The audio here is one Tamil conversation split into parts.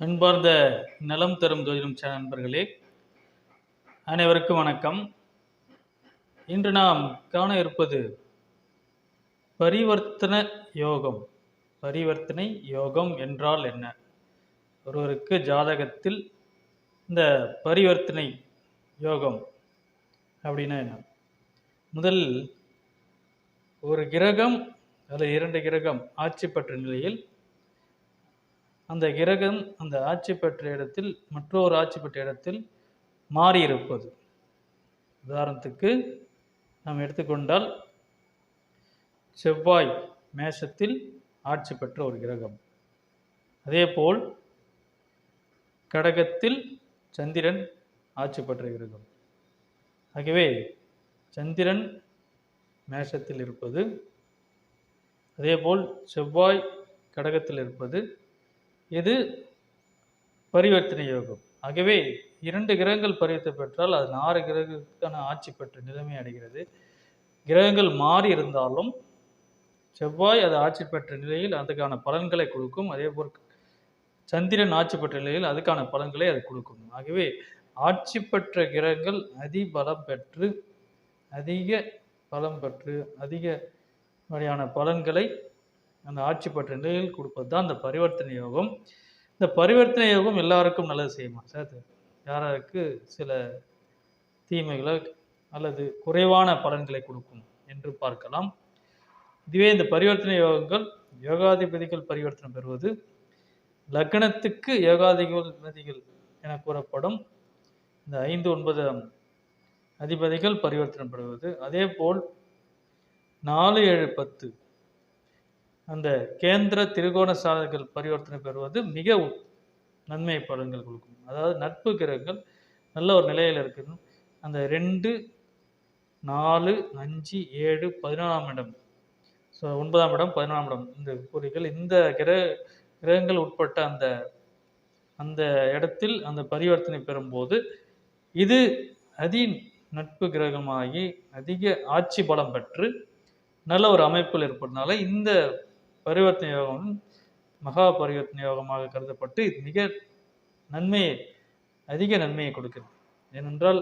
அன்பார்ந்த நலம் தரும் ஜோதிடம் நண்பர்களே அனைவருக்கும் வணக்கம். இன்று நாம் காண இருப்பது பரிவர்த்தன யோகம். பரிவர்த்தனை யோகம் என்றால் என்ன? ஒருவருக்கு ஜாதகத்தில் இந்த பரிவர்த்தனை யோகம் அப்படின்னா என்ன? முதல் ஒரு கிரகம் அல்லது இரண்டு கிரகம் ஆட்சி பெற்ற நிலையில் அந்த கிரகம் அந்த ஆட்சி பெற்ற இடத்தில் மற்றொரு ஆட்சி பெற்ற இடத்தில் மாறியிருப்பது. உதாரணத்துக்கு நாம் எடுத்துக்கொண்டால் செவ்வாய் மேஷத்தில் ஆட்சி பெற்ற ஒரு கிரகம். அதேபோல் கடகத்தில் சந்திரன் ஆட்சி பெற்ற கிரகம். ஆகவே சந்திரன் மேஷத்தில் இருப்பது அதேபோல் செவ்வாய் கடகத்தில் இருப்பது இது பரிவர்த்தனை யோகம். ஆகவே இரண்டு கிரகங்கள் பரிவர்த்தனை பெற்றால் அது ஆறு கிரகத்துக்கான ஆட்சி பெற்ற நிலைமை அடைகிறது. கிரகங்கள் மாறி இருந்தாலும் செவ்வாய் அது ஆட்சி பெற்ற நிலையில் அதுக்கான பலன்களை கொடுக்கும். அதேபோல் சந்திரன் ஆட்சி பெற்ற நிலையில் அதுக்கான பலன்களை அது கொடுக்கும். ஆகவே ஆட்சி பெற்ற கிரகங்கள் அதிபலம் பெற்று அதிக பலம் பெற்று அதிக வகையான பலன்களை அந்த ஆட்சி பெற்ற நிலையில் கொடுப்பது தான் இந்த பரிவர்த்தனை யோகம். இந்த பரிவர்த்தனை யோகம் எல்லாருக்கும் நல்லது செய்யுமா? சார் யாராருக்கு சில தீமைகளை அல்லது குறைவான பலன்களை கொடுக்கும் என்று பார்க்கலாம். இதுவே இந்த பரிவர்த்தனை யோகங்கள் யோகாதிபதிகள் பரிவர்த்தனை பெறுவது. லக்னத்துக்கு யோகாதிபதிகள் என கூறப்படும் இந்த ஐந்து ஒன்பது அதிபதிகள் பரிவர்த்தனை பெறுவது. அதே போல் நாலு ஏழு பத்து அந்த கேந்திர திரிகோண சாதனைகள் பரிவர்த்தனை பெறுவது மிக நன்மை பலன்கள் கொடுக்கும். அதாவது நட்பு கிரகங்கள் நல்ல ஒரு நிலையில் இருக்கணும் அந்த ரெண்டு நாலு அஞ்சு ஏழு பதினாலாம் இடம். ஸோ ஒன்பதாம் இடம் பதினாலாம் இடம். இந்த குறிகள் இந்த கிரக கிரகங்கள் உட்பட்ட அந்த அந்த இடத்தில் அந்த பரிவர்த்தனை பெறும்போது இது அதி நட்பு கிரகமாகி அதிக ஆட்சி பலம் பெற்று நல்ல ஒரு அமைப்பில் இருப்பதனால இந்த பரிவர்த்தனை யோகம் மகா பரிவர்த்தனை யோகமாக கருதப்பட்டு இது மிக நன்மையை அதிக நன்மையை கொடுக்குது ஏனென்றால்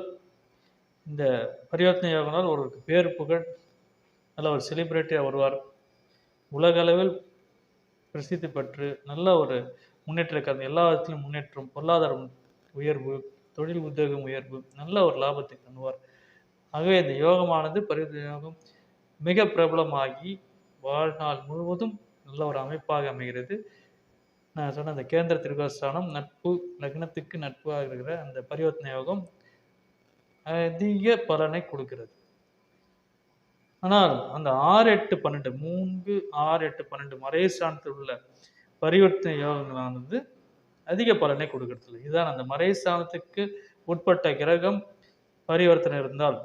இந்த பரிவர்த்தனை யோகனால் ஒரு பேர் புகழ் நல்ல ஒரு செலிபிரிட்டியாக வருவார். உலக அளவில் பிரசித்தி பெற்று நல்ல ஒரு முன்னேற்ற கருத்து எல்லா விதத்திலும் முன்னேற்றம் பொருளாதாரம் உயர்வு தொழில் உத்தியோகம் உயர்வு நல்ல ஒரு லாபத்தை பண்ணுவார் ஆகவே இந்த யோகமானது பரிவர்த்தனை யோகம் மிக பிரபலமாகி வாழ்நாள் முழுவதும் நல்ல ஒரு அமைப்பாக அமைகிறது. நான் சொன்ன அந்த கேந்திர திருகோஸ்தானம் நட்பு லக்னத்துக்கு நட்பாக இருக்கிற அந்த பரிவர்த்தனை யோகம் அதிக பலனை கொடுக்கிறது. ஆனால் அந்த ஆறு எட்டு பன்னெண்டு மூன்று ஆறு எட்டு பன்னெண்டு மறை சாணத்தில் உள்ள பரிவர்த்தனை யோகங்களானது அதிக பலனை கொடுக்கறதில்லை இதுதான் அந்த மறைஸ்தானத்துக்கு உட்பட்ட கிரகம் பரிவர்த்தனை இருந்தால்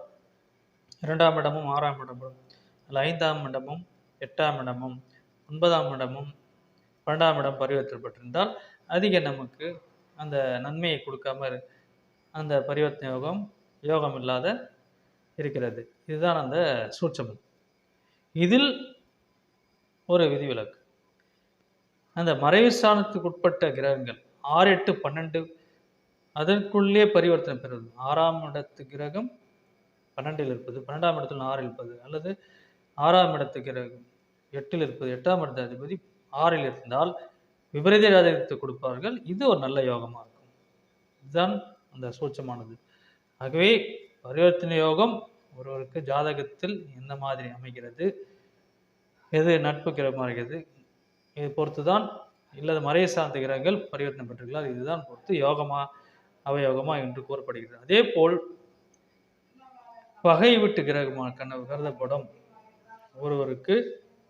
இரண்டாம் இடமும் ஆறாம் இடமும் அல்ல ஐந்தாம் இடமும் எட்டாம் இடமும் ஒன்பதாம் இடமும் பன்னெண்டாம் இடம் பரிவர்த்தப்பட்டிருந்தால் அதிக நமக்கு அந்த நன்மையை கொடுக்காம அந்த பரிவர்த்தனை யோகம் யோகம் இல்லாத இருக்கிறது. இதுதான் அந்த சூட்சமம். இதில் ஒரு விதிவிலக்கு. அந்த மறைவு ஸ்தானத்துக்கு உட்பட்ட கிரகங்கள் ஆறு எட்டு பன்னெண்டு அதற்குள்ளே பரிவர்த்தனை பெறுவது ஆறாம் இடத்து கிரகம் பன்னெண்டில் இருப்பது பன்னெண்டாம் இடத்தில் ஆறு இருப்பது அல்லது ஆறாம் இடத்து கிரகம் எட்டில் இருப்பது எட்டாம் இடத்து அதிபதி ஆறில் இருந்தால் விபரீத ஜாதகத்தை கொடுப்பார்கள். இது ஒரு நல்ல யோகமாக இருக்கும். இதுதான் அந்த சூட்சமானது. ஆகவே பரிவர்த்தனை யோகம் ஒருவருக்கு ஜாதகத்தில் எந்த மாதிரி அமைகிறது எது நட்பு கிரகமாக இருக்கிறது இதை பொறுத்து தான் இல்லது மறைய சார்ந்த கிரகங்கள் பரிவர்த்தனை பெற்றிருக்கலாம். இதுதான் பொறுத்து யோகமா அவயோகமா என்று கூறப்படுகிறது. அதே போல் பகை விட்டு கிரகமாக கண்ண கருதப்படும் ஒருவருக்கு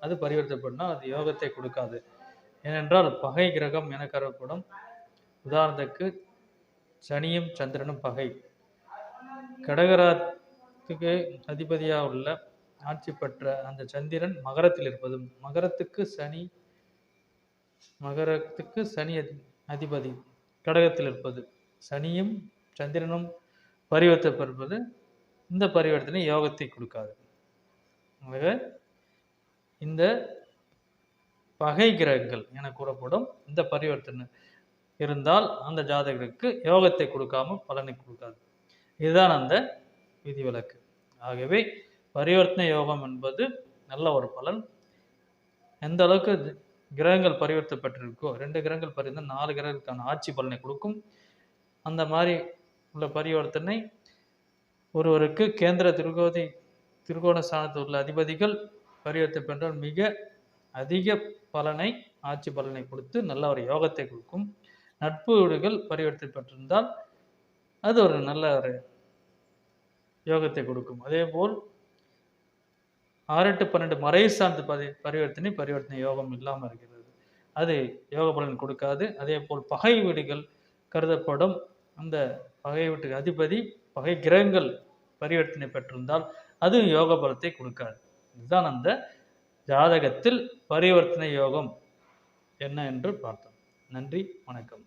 அது பரிவர்த்தனைப்படினா அது யோகத்தை கொடுக்காது. ஏனென்றால் பகை கிரகம் என கருதப்படும். உதாரணத்துக்கு சனியும் சந்திரனும் பகை. கடகராத்துக்கு அதிபதியாக உள்ள ஆட்சி பெற்ற அந்த சந்திரன் மகரத்தில் இருப்பதும் மகரத்துக்கு சனி மகரத்துக்கு சனி அதி- அதிபதி கடகத்தில் இருப்பது சனியும் சந்திரனும் பரிவர்த்தப்படுவது இந்த பரிவர்த்தனை யோகத்தை கொடுக்காது. ஆகவே இந்த பகை கிரகங்கள் என கூறப்படும் இந்த பரிவர்த்தனை இருந்தால் அந்த ஜாதகருக்கு யோகத்தை கொடுக்காம பலனை கொடுக்காது. இதுதான் அந்த விதிவிலக்கு. ஆகவே பரிவர்த்தனை யோகம் என்பது நல்ல ஒரு பலன். எந்த அளவுக்கு கிரகங்கள் பரிவர்த்தப்பட்டிருக்கோ ரெண்டு கிரகங்கள் பரிவர்த்தனை நாலு கிரகங்களுக்கான ஆட்சி பலனை கொடுக்கும். அந்த மாதிரி உள்ள பரிவர்த்தனை ஒருவருக்கு கேந்திர திருகோதி திருகோண ஸ்தானத்தில் உள்ள அதிபதிகள் பரிவர்த்தனை பெற்றால் மிக அதிக பலனை ஆட்சி பலனை கொடுத்து நல்ல ஒரு யோகத்தை கொடுக்கும். நட்பு வீடுகள் பரிவர்த்தனை பெற்றிருந்தால் அது ஒரு நல்ல ஒரு யோகத்தை கொடுக்கும். அதே போல் ஆறு எட்டு பன்னெண்டு மறை சார்ந்த பதி பரிவர்த்தனை பரிவர்த்தனை யோகம் இல்லாமல் இருக்கிறது. அது யோக பலன் கொடுக்காது. அதே போல் பகை வீடுகள் கருதப்படும். அந்த பகை வீட்டுக்கு அதிபதி பகை கிரகங்கள் பரிவர்த்தனை பெற்றிருந்தால் அது யோக பலத்தை கொடுக்காது. இதுதான் அந்த ஜாதகத்தில் பரிவர்த்தனை யோகம் என்ன என்று பார்த்தோம். நன்றி வணக்கம்.